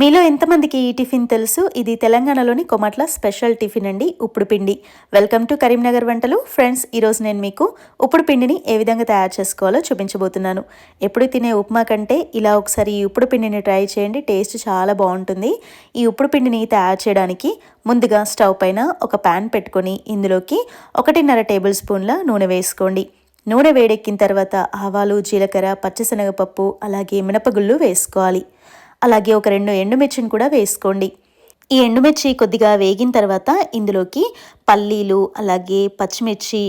మీలో ఎంతమందికి ఈ టిఫిన్ తెలుసు? ఇది తెలంగాణలోని కొమట్ల స్పెషల్ టిఫిన్ అండి ఉప్పుడు పిండి. వెల్కమ్ టు కరీంనగర్ వంటలు. ఫ్రెండ్స్ ఈరోజు నేను మీకు ఉప్పుడు పిండిని ఏ విధంగా తయారు చేసుకోవాలో చూపించబోతున్నాను. ఎప్పుడు తినే ఉప్మా కంటే ఇలా ఒకసారి ఈ ఉప్పుడు పిండిని ట్రై చేయండి టేస్ట్ చాలా బాగుంటుంది. ఈ ఉప్పుడు పిండిని తయారు చేయడానికి ముందుగా స్టవ్ పైన ఒక ప్యాన్ పెట్టుకొని ఇందులోకి ఒకటిన్నర టేబుల్ స్పూన్ల నూనె వేసుకోండి. నూనె వేడెక్కిన తర్వాత ఆవాలు జీలకర్ర పచ్చిశనగపప్పు అలాగే మినపగుళ్ళు వేసుకోవాలి. అలాగే ఒక రెండు ఎండుమిర్చిని కూడా వేసుకోండి. ఈ ఎండుమిర్చి కొద్దిగా వేగిన తర్వాత ఇందులోకి పల్లీలు అలాగే పచ్చిమిర్చి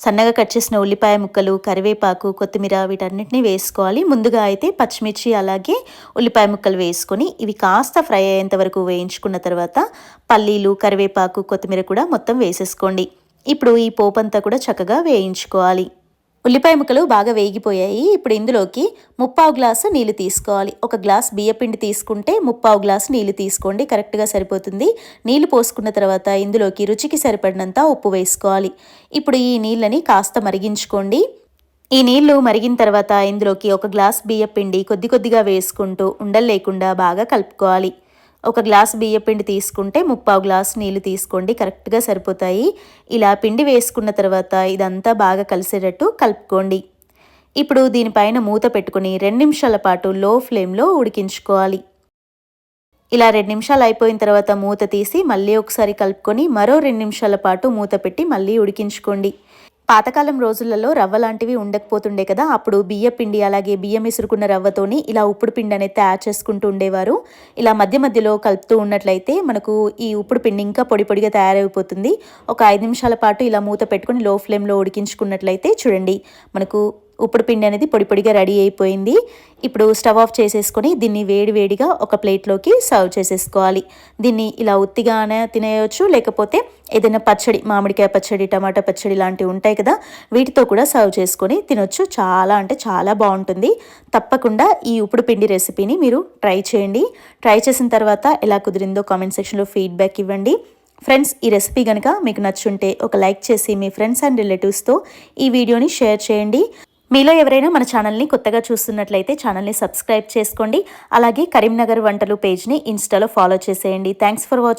సన్నగా కట్ చేసిన ఉల్లిపాయ ముక్కలు కరివేపాకు కొత్తిమీర వీటన్నిటిని వేసుకోవాలి. ముందుగా అయితే పచ్చిమిర్చి అలాగే ఉల్లిపాయ ముక్కలు వేసుకొని ఇవి కాస్త ఫ్రై అయ్యేంత వరకు వేయించుకున్న తర్వాత పల్లీలు కరివేపాకు కొత్తిమీర కూడా మొత్తం వేసేసుకోండి. ఇప్పుడు ఈ పోపంతా కూడా చక్కగా వేయించుకోవాలి. ఉల్లిపాయ ముక్కలు బాగా వేగిపోయాయి. ఇప్పుడు ఇందులోకి ముప్పావు గ్లాసు నీళ్ళు తీసుకోవాలి. ఒక గ్లాస్ బియ్యపిండి తీసుకుంటే ముప్పావు గ్లాసు నీళ్ళు తీసుకోండి. కరెక్ట్గా సరిపోతుంది. నీళ్ళు పోసుకున్న తర్వాత ఇందులోకి రుచికి సరిపడినంత ఉప్పు వేసుకోవాలి. ఇప్పుడు ఈ నీళ్ళని కాస్త మరిగించుకోండి. ఈ నీళ్ళు మరిగిన తర్వాత ఇందులోకి ఒక గ్లాస్ బియ్యపిండి కొద్ది కొద్దిగా వేసుకుంటూ ఉండలు లేకుండా బాగా కలుపుకోవాలి. ఒక గ్లాస్ బియ్య పిండి తీసుకుంటే ముప్పావు గ్లాస్ నీళ్ళు తీసుకోండి కరెక్ట్గా సరిపోతాయి. ఇలా పిండి వేసుకున్న తర్వాత ఇదంతా బాగా కలిసేటట్టు కలుపుకోండి. ఇప్పుడు దీనిపైన మూత పెట్టుకుని రెండు నిమిషాల పాటు లో ఫ్లేమ్లో ఉడికించుకోవాలి. ఇలా రెండు నిమిషాలు అయిపోయిన తర్వాత మూత తీసి మళ్ళీ ఒకసారి కలుపుకొని మరో రెండు నిమిషాల పాటు మూత పెట్టి మళ్ళీ ఉడికించుకోండి. పాతకాలం రోజులలో రవ్వ లాంటివి ఉండకపోతుండే కదా అప్పుడు బియ్య పిండి అలాగే బియ్యం ఇసురుకున్న రవ్వతోని ఇలా ఉప్పుడు పిండి అనేది తయారు చేసుకుంటూ ఉండేవారు. ఇలా మధ్య మధ్యలో కలుపుతూ ఉన్నట్లయితే మనకు ఈ ఉప్పుడు పిండి ఇంకా పొడి పొడిగా తయారైపోతుంది. ఒక ఐదు నిమిషాల పాటు ఇలా మూత పెట్టుకుని లో ఫ్లేమ్లో ఉడికించుకున్నట్లయితే చూడండి మనకు ఉప్పుడు పిండి అనేది పొడి పొడిగా రెడీ అయిపోయింది. ఇప్పుడు స్టవ్ ఆఫ్ చేసేసుకొని దీన్ని వేడి వేడిగా ఒక ప్లేట్లోకి సర్వ్ చేసేసుకోవాలి. దీన్ని ఇలా ఉత్తిగానే తినేయచ్చు లేకపోతే ఏదైనా పచ్చడి మామిడికాయ పచ్చడి టమాటా పచ్చడి లాంటివి ఉంటాయి కదా వీటితో కూడా సర్వ్ చేసుకొని తినొచ్చు. చాలా అంటే చాలా బాగుంటుంది. తప్పకుండా ఈ ఉప్పుడు పిండి రెసిపీని మీరు ట్రై చేయండి. ట్రై చేసిన తర్వాత ఎలా కుదిరిందో కామెంట్ సెక్షన్లో ఫీడ్బ్యాక్ ఇవ్వండి. ఫ్రెండ్స్ ఈ రెసిపీ కనుక మీకు నచ్చుంటే ఒక లైక్ చేసి మీ ఫ్రెండ్స్ అండ్ రిలేటివ్స్తో ఈ వీడియోని షేర్ చేయండి. మీలో ఎవరైనా మన ఛానల్ని కొత్తగా చూస్తున్నట్లయితే ఛానల్ని సబ్స్క్రైబ్ చేసుకోండి. అలాగే కరీంనగర్ వంటలు పేజ్ని ఇన్స్టాలో ఫాలో చేసేయండి. Thanks for watching